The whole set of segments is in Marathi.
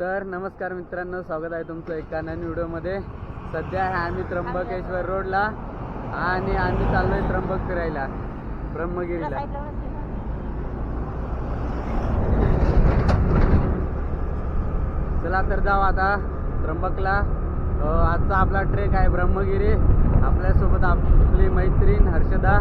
तर नमस्कार मित्रांनो स्वागत आहे तुमचं एका नवीन व्हिडिओमध्ये. सध्या आहे आम्ही त्र्यंबकेश्वर रोडला आणि आम्ही चाललोय त्र्यंबक फिरायला ब्रह्मगिरीला. चला तर जाऊ आता त्र्यंबकला. आजचा आपला ट्रेक आहे ब्रह्मगिरी. आपल्यासोबत आपली मैत्रीण हर्षदा.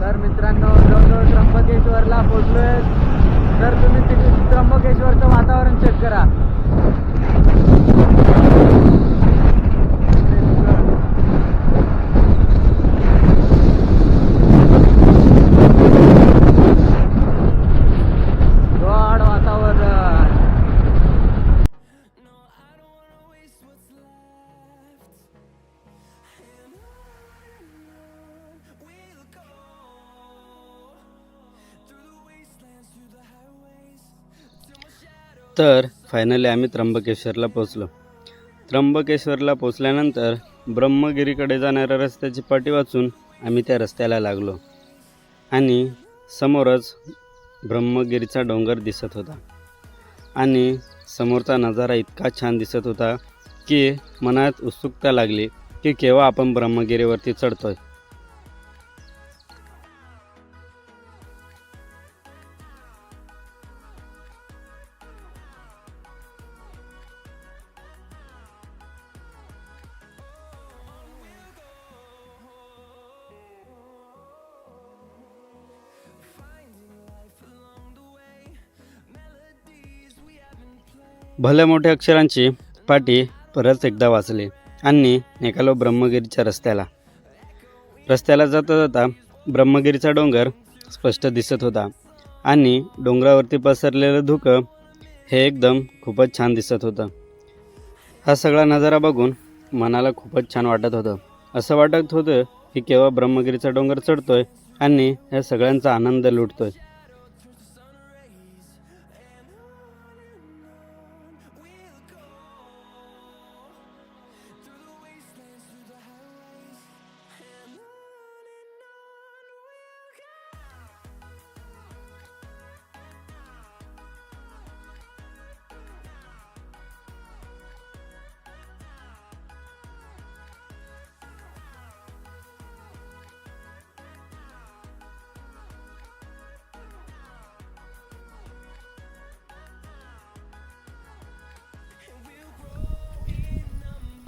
तर मित्रांनो जवळजवळ त्र्यंबकेश्वरला पोचलोय तर तुम्ही तिथे त्र्यंबकेश्वरचं वातावरण चेक करा. तर फायनली आम्ही त्र्यंबकेश्वरला पोचलो त्र्यंबकेश्वरला पोचल्यानंतर ब्रह्मगिरीकडे जाणाऱ्या रस्त्याची पाटी वाचून आम्ही त्या रस्त्याला लागलो आणि समोरच ब्रह्मगिरीचा डोंगर दिसत होता. आणि समोरचा नजारा इतका छान दिसत होता की मनात उत्सुकता लागली की केव्हा आपण ब्रह्मगिरीवरती चढतोय. भल्या मोठ्या अक्षरांची पाठी परत एकदा वाचली आणि निघालो ब्रह्मगिरीच्या रस्त्याला. रस्त्याला जाता जाता ब्रह्मगिरीचा डोंगर स्पष्ट दिसत होता आणि डोंगरावरती पसरलेलं धुकं हे एकदम खूपच छान दिसत होतं. हा सगळा नजारा बघून मनाला खूपच छान वाटत होतं. असं वाटत होतं की केव्हा ब्रह्मगिरीचा डोंगर चढतोय आणि या सगळ्यांचा आनंद लुटतोय.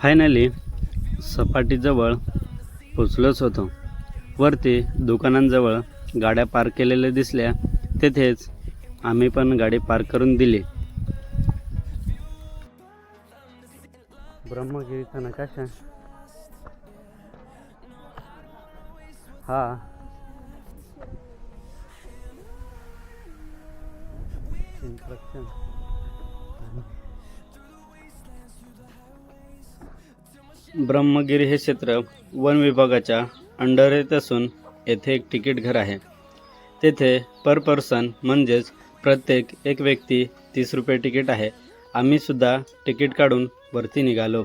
फायनली सपाटीजवळ पोचलोच होतो. वरती दुकानांजवळ गाड्या पार्क केलेल्या दिसल्या. तेथेच आम्ही पण गाडी पार्क करून दिली. ब्रह्मगिरीचा नकाशा हा. Instruction. ब्रह्मगिरी हे क्षेत्र वन विभागाच्या अंडर येत असून येथे एक तिकीट घर आहे. तेथे पर पर्सन म्हणजेच प्रत्येक एक व्यक्ती तीस रुपये तिकीट आहे. आम्ही सुद्धा तिकीट काढून वरती निघालो.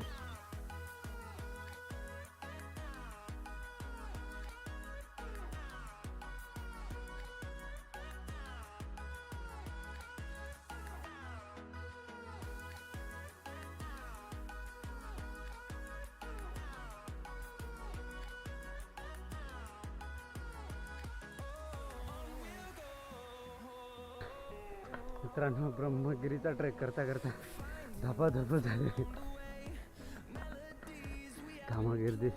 मित्रांनो ब्रह्मगिरीचा ट्रेक करता करता धपा धप झाले. धामागिरी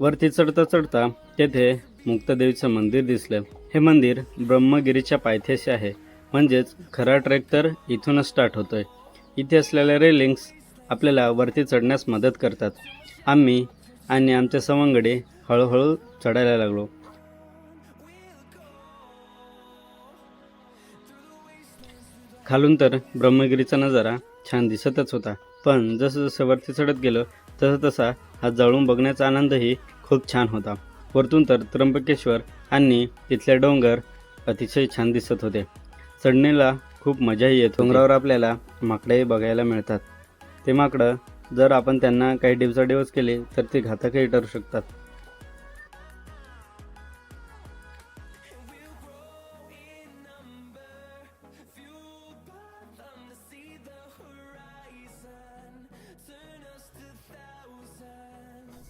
वरती चढता चढता तेथे मुक्तादेवीचं मंदिर दिसलं. हे मंदिर ब्रह्मगिरीच्या पायथ्याशी आहे. म्हणजेच खरा ट्रेक तर इथूनच स्टार्ट होतोय. इथे असलेल्या रेलिंग्स आपल्याला वरती चढण्यास मदत करतात. आम्ही आणि आमचे सवंगडे हळूहळू चढायला लागलो. खालून तर ब्रह्मगिरीचा नजारा छान दिसतच होता. पण जसं जसं वरती चढत गेलो तसं तसा हा जळून बघण्याचा आनंदही खूप छान होता. वरतून तर त्र्यंबकेश्वर आणि तिथले डोंगर अतिशय छान दिसत होते. चढणीला खूप मजाही येते डोंगरावर आपल्याला माकडेही बघायला मिळतात. ते माकडं जर आपण त्यांना काही दिवसादिवस केले तर ते घातकही ठरू शकतात.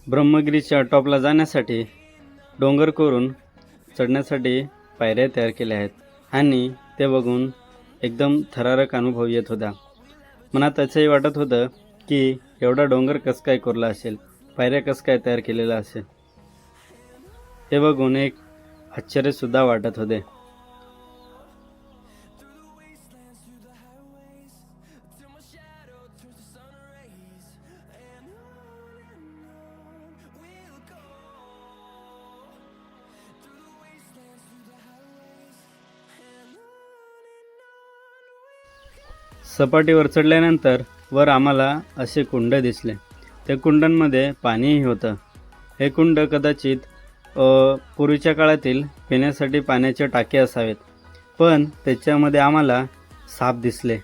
ब्रह्मगिरीच्या टॉपला जाण्यासाठी डोंगर करून चढण्यासाठी पायऱ्या तयार केल्या आहेत. आणि ते बघून एकदम थरारक अनुभव येत होता. मनात असंही वाटत होतं की एवढा डोंगर कसं काय कोरला असेल? पायऱ्या कसं काय तयार केलेला असेल? हे बघून एक आश्चर्यसुद्धा वाटत होते. सपाटीवर चढल्यानंतर वर आम्हाला असे कुंड दिसले. त्या कुंडांमध्ये पाणीही होतं. हे कुंड कदाचित पूर्वीच्या काळातील पिण्यासाठी पाण्याचे टाके असावेत. पण त्याच्यामध्ये आम्हाला साप दिसले.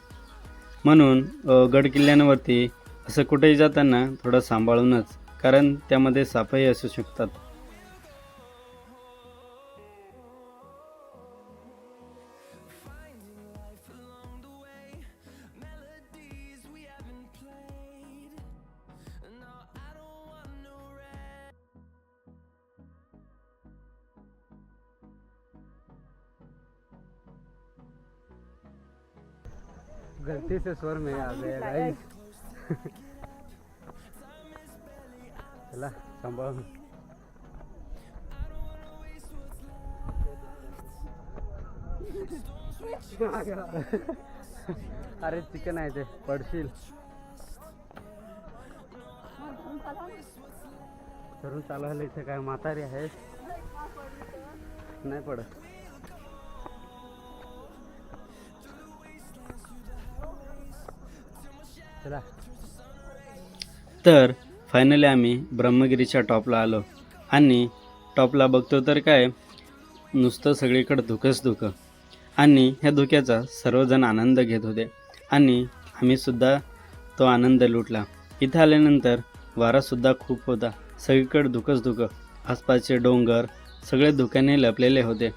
म्हणून गडकिल्ल्यांवरती गड किल्ल्यांवरती असं कुठेही जाताना थोडं सांभाळूनच कारण त्यामध्ये सापही असू शकतात. गलती से स्वर में आ गया गाइस चला सांभाळून अरे चिकन आहे ते पडशील. धरून चालवायला इथे काय म्हातारी आहे? नाही पडत. तर फायनली आम्ही ब्रह्मगिरीच्या टॉपला आलो. आणि टॉपला बघतो तर काय नुसतं सगळीकडं धुकंच धुकं. आणि ह्या धुक्याचा सर्वजण आनंद घेत होते. आणि आम्हीसुद्धा तो आनंद लुटला. इथं आल्यानंतर वारासुद्धा खूप होता. सगळीकडे धुकंच धुकं. आसपासचे डोंगर सगळे धुक्याने लपलेले होते.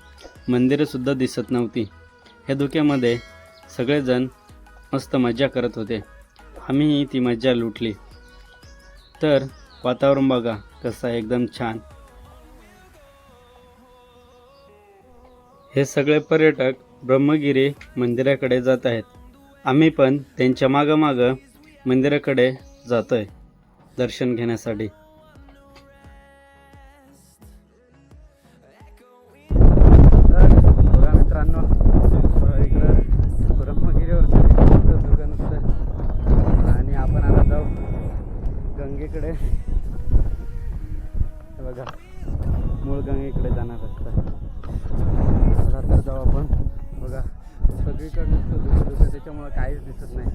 मंदिरंसुद्धा दिसत नव्हती. ह्या धुक्यामध्ये सगळेजण मस्त मजा करत होते. आम्ही ती मज्जा लुटली. तर वातावरण बघा कसं एकदम छान. हे सगळे पर्यटक ब्रह्मगिरी मंदिराकडे जात आहेत. आम्ही पण त्यांच्या मागं मागं मंदिराकडे जातो आहे दर्शन घेण्यासाठी. गंगेकडे. बघा मूळ गंगेकडे जाणार रस्ता चला तर जाऊ आपण. बघा सगळीकडे नुसतं दुसरं त्याच्यामुळं काहीच दिसत नाही.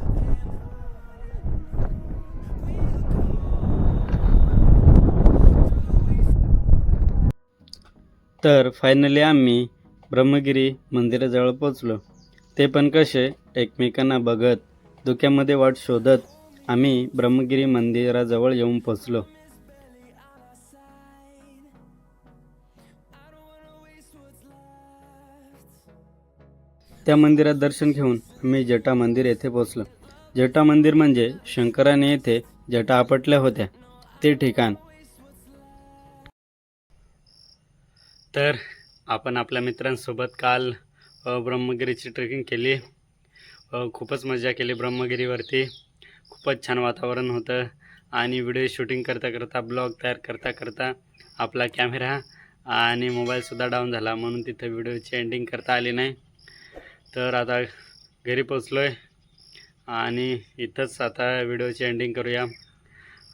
तर फायनली आम्ही ब्रह्मगिरी मंदिराजवळ पोचलो ते पण कसे एकमेकांना बघत धुक्यामध्ये वाट शोधत आम्ही ब्रह्मगिरी मंदिराजवळ येऊन पोचलो. त्या मंदिरात दर्शन घेऊन आम्ही जटा मंदिर येथे पोचलो. जटा मंदिर म्हणजे शंकराने येथे जटा आपटल्या होत्या. ते ठिकाण. तर आपण आपल्या मित्रांसोबत काल ब्रह्मगिरीची ट्रेकिंग केली. खूपच मजा केली ब्रह्मगिरीवरती. खूपच छान वातावरण होतं. आणि व्हिडिओ शूटिंग करता करता ब्लॉग तयार करता करता आपला कॅमेरा आणि मोबाईलसुद्धा डाऊन झाला. म्हणून तिथं व्हिडिओची एंडिंग करता आली नाही. तर आता घरी पोचलो आहे आणि इथंच आता व्हिडिओची एंडिंग करूया.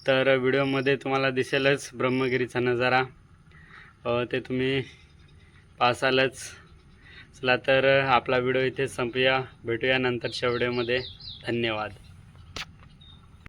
तर व्हिडिओमध्ये तुम्हाला दिसेलच ब्रह्मगिरीचा नजारा. ते तुम्ही पासालच. चला तर आपला व्हिडिओ इथे संपूया. भेटूया नंतरच्या व्हिडिओमध्ये. धन्यवाद.